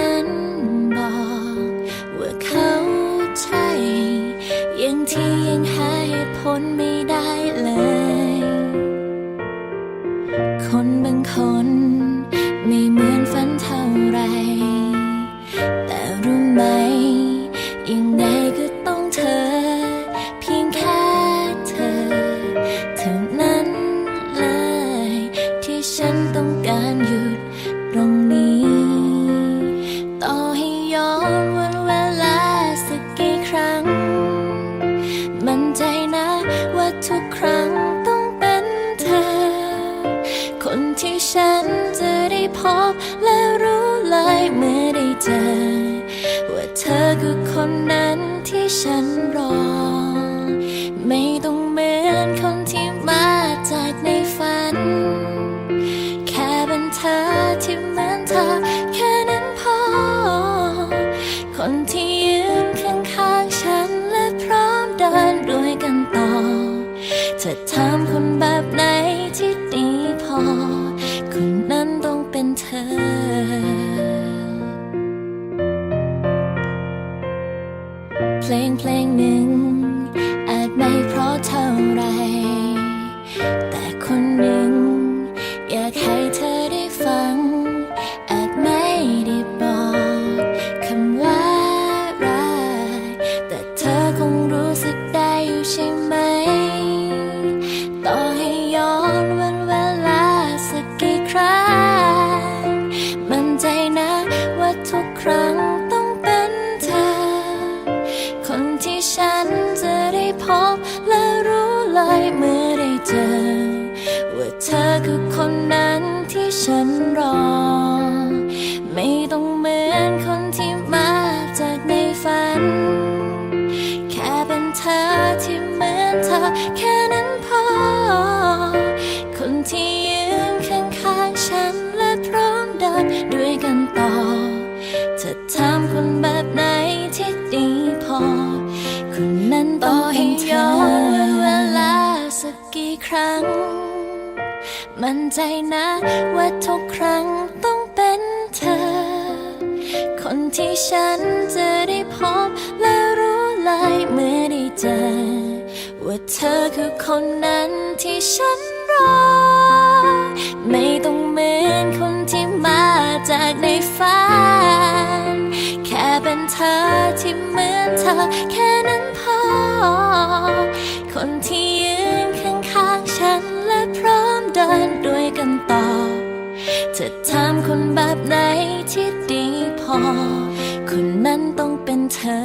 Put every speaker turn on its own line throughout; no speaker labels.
นั้นบอกว่าเขาใช่ยังที่ยังให้ผลไม่ เจอ ว่าเธอคือคนนั้นที่ฉันรอ ไม่ต้องเหมือนคนที่มาจากในฝัน แค่เป็นเธอที่เหมือนเธอ แค่นั้นพอ คนที่ยืนข้างๆฉันและพร้อมเดินด้วยกันต่อจะถามคนแบบไหนที่ดีพอ คนนั้นต้องเป็นเธอ เธอคือคนนั้นที่ฉัน มั่นใจนะ ว่าทุกครั้งต้องเป็นเธอ คนที่ฉันจะได้พบและรู้เลยเมื่อได้เจอ ว่าเธอคือคนนั้นที่ฉันรอ ไม่ต้องเหมือนคนที่มาจากในฝันแค่เป็นเธอที่เหมือนเธอ แค่นั้นพอ คนที่ จะถามคนแบบไหนที่ดีพอ คนนั้นต้องเป็นเธอ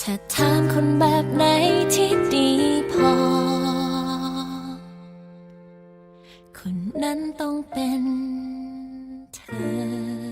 ถ้าถามคนแบบไหนที่ดีพอ คนนั้นต้องเป็นเธอ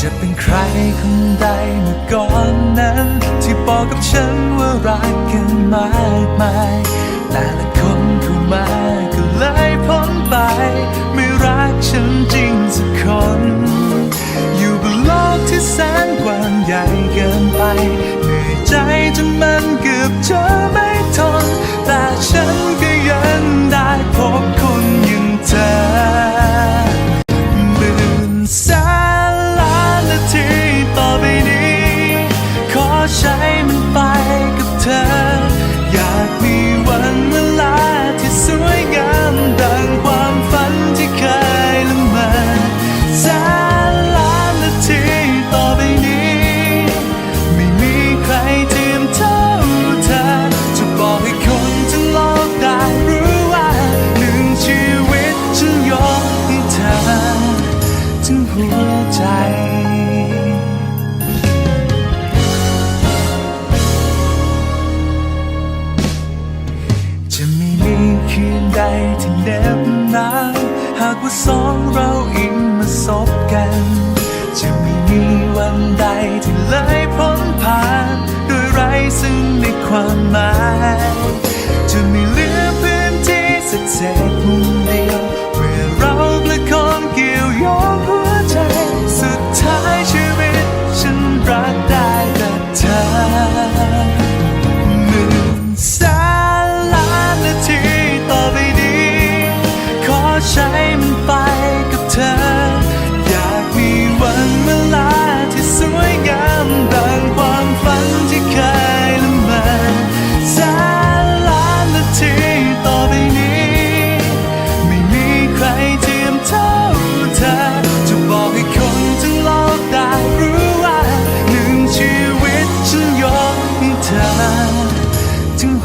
จะเป็นใครคนใดเมื่อก่อนนั้น ที่บอกกับฉันว่ารักกันมากมายแต่ละคน หัวใจ จะไม่มีคืนใดที่เหน็บหนาวหากว่าสองเราอิงมาสบกัน จะไม่มีวันใดที่เลยพ้นผ่านโดยไร้ซึ่งในความหมาย จะไม่เหลือพื้นที่สักเศษ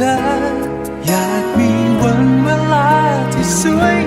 ธอ อยากมีวันเวลาที่สวย